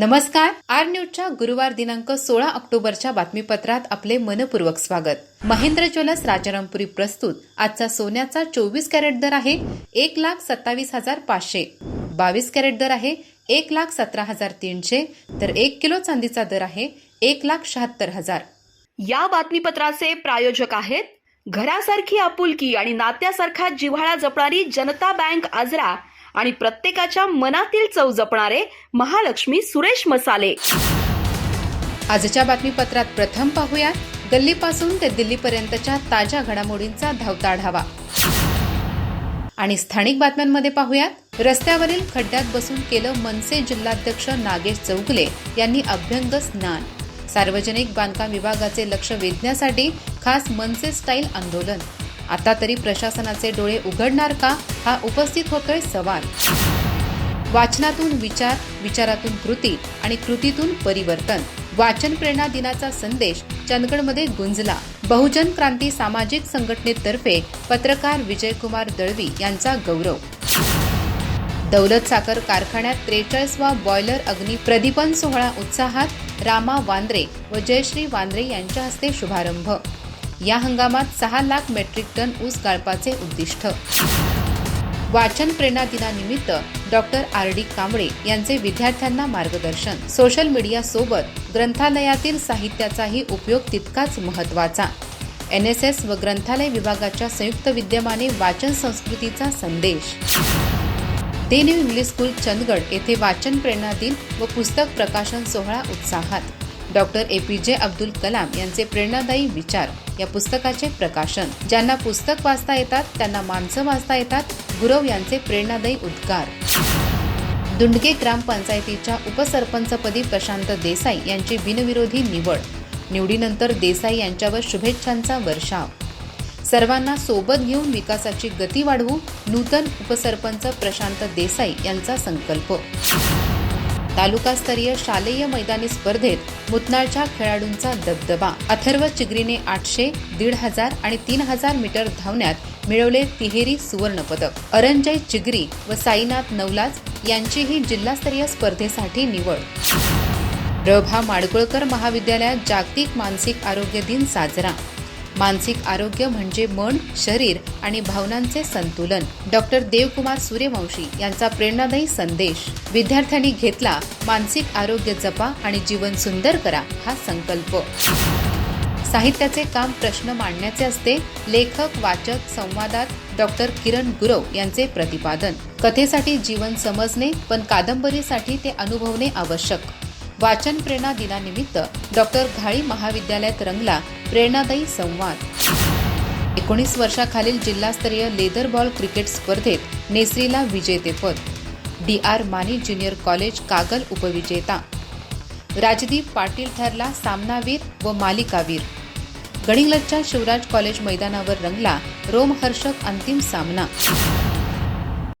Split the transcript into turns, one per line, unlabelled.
नमस्कार. आर न्यूजच्या गुरुवार दिनांक सोळा ऑक्टोबरच्या बातमीपत्रात आपले मनपूर्वक स्वागत. महेंद्र ज्वेलर्स राजारामपुरी प्रस्तुत. आजचा सोन्याचा चोवीस कॅरेट दर आहे एक लाख सत्तावीस हजार पाचशे. बावीस कॅरेट दर आहे एक लाख सतरा हजार तीनशे. तर एक किलो चांदीचा दर आहे एक लाख शहात्तर हजार.
या बातमीपत्राचे प्रायोजक आहेत घरासारखी आपुलकी आणि नात्यासारखा जिव्हाळा जपणारी जनता बँक आजरा आणि प्रत्येकाच्या मनातील चव जपणारे महालक्ष्मी सुरेश मसाले.
आजच्या बातमीपत्रात प्रथम पाहूया गल्लीपासून ते दिल्लीपर्यंतच्या ताज्या घडामोडींचा धावता आढावा आणि स्थानिक बातम्यांमध्ये पाहूयात रस्त्यावरील खड्ड्यात बसून केलं मनसे जिल्हाध्यक्ष नागेश चौगुले यांनी अभ्यंग स्नान. सार्वजनिक बांधकाम विभागाचे लक्ष वेधण्यासाठी खास मनसे स्टाईल आंदोलन. आता तरी प्रशासनाचे डोळे उघडणार का? हा उपस्थित होतोय सवाल. वाचनातून विचार विचारातून कृती आणि कृतीतून परिवर्तन. वाचन प्रेरणा दिनाचा संदेश चंदगडमध्ये गुंजला. बहुजन क्रांती सामाजिक संघटनेतर्फे पत्रकार विजयकुमार दळवी यांचा गौरव. दौलत साखर कारखान्यात त्रेचाळीसवा बॉयलर अग्नी प्रदीपन सोहळा उत्साहात रामा वांद्रे व जयश्री वांद्रे यांच्या हस्ते शुभारंभ. या हंगामात सहा लाख मेट्रिक टन ऊस गाळपाचे उद्दिष्ट. वाचन प्रेरणा दिनानिमित्त डॉक्टर आर. डी. कांबळे यांचे विद्यार्थ्यांना मार्गदर्शन. सोशल मीडिया सोबत ग्रंथालयातील साहित्याचाही उपयोग तितकाच महत्त्वाचा एन एस एस व ग्रंथालय विभागाच्या संयुक्त विद्यमाने वाचन संस्कृतीचा संदेश. The new English school Chandgad येथे वाचन प्रेरणा दिन व पुस्तक प्रकाशन सोहळा उत्साहात. डॉक्टर ए पी जे अब्दुल कलाम यांचे प्रेरणादायी विचार या पुस्तकाचे प्रकाशन. ज्यांना पुस्तक वाचता येतात त्यांना माणसं वाचता येतात गुरव यांचे प्रेरणादायी उद्गार. दुंडगे ग्रामपंचायतीच्या उपसरपंचपदी प्रशांत देसाई यांची बिनविरोधी निवड. निवडीनंतर देसाई यांच्यावर शुभेच्छांचा वर्षाव. सर्वांना सोबत घेऊन विकासाची गती वाढवू नूतन उपसरपंच प्रशांत देसाई यांचा संकल्प. तालुकास्तरीय शालेय मैदानी स्पर्धेत मुतनाळच्या खेळाडूंचा दबदबा. अथर्व चिगरीने आठशे दीड हजार आणि तीन हजार मीटर धावण्यात मिळवले तिहेरी सुवर्ण पदक अरंजय चिगरी व साईनाथ नवलाज यांचीही जिल्हास्तरीय स्पर्धेसाठी निवड. रभा माडगुळकर महाविद्यालयात जागतिक मानसिक आरोग्य दिन साजरा. मानसिक आरोग्य म्हणजे मन शरीर आणि भावनांचे संतुलन. डॉक्टर देवकुमार सूर्यवंशी यांचा प्रेरणादायी संदेश. विद्यार्थ्यांनी घेतला मानसिक आरोग्य जपा आणि जीवन सुंदर करा हा संकल्प. साहित्याचे काम प्रश्न मांडण्याचे असते लेखक वाचक संवादात डॉक्टर किरण गुरव यांचे प्रतिपादन. कथेसाठी जीवन समजणे पण कादंबरीसाठी ते अनुभवणे आवश्यक. वाचन प्रेरणा दिनानिमित्त डॉक्टर घाळी महाविद्यालयात रंगला प्रेरणादायी संवाद. एकोणीस वर्षाखालील जिल्हास्तरीय लेदर बॉल क्रिकेट स्पर्धेत नेसरीला विजेतेपद. D R Mani junior college Kagal उपविजेता. राजदीप पाटील ठरला सामनावीर व मालिकावीर. गडिंग्लजच्या शिवराज कॉलेज मैदानावर रंगला रोमहर्षक अंतिम सामना.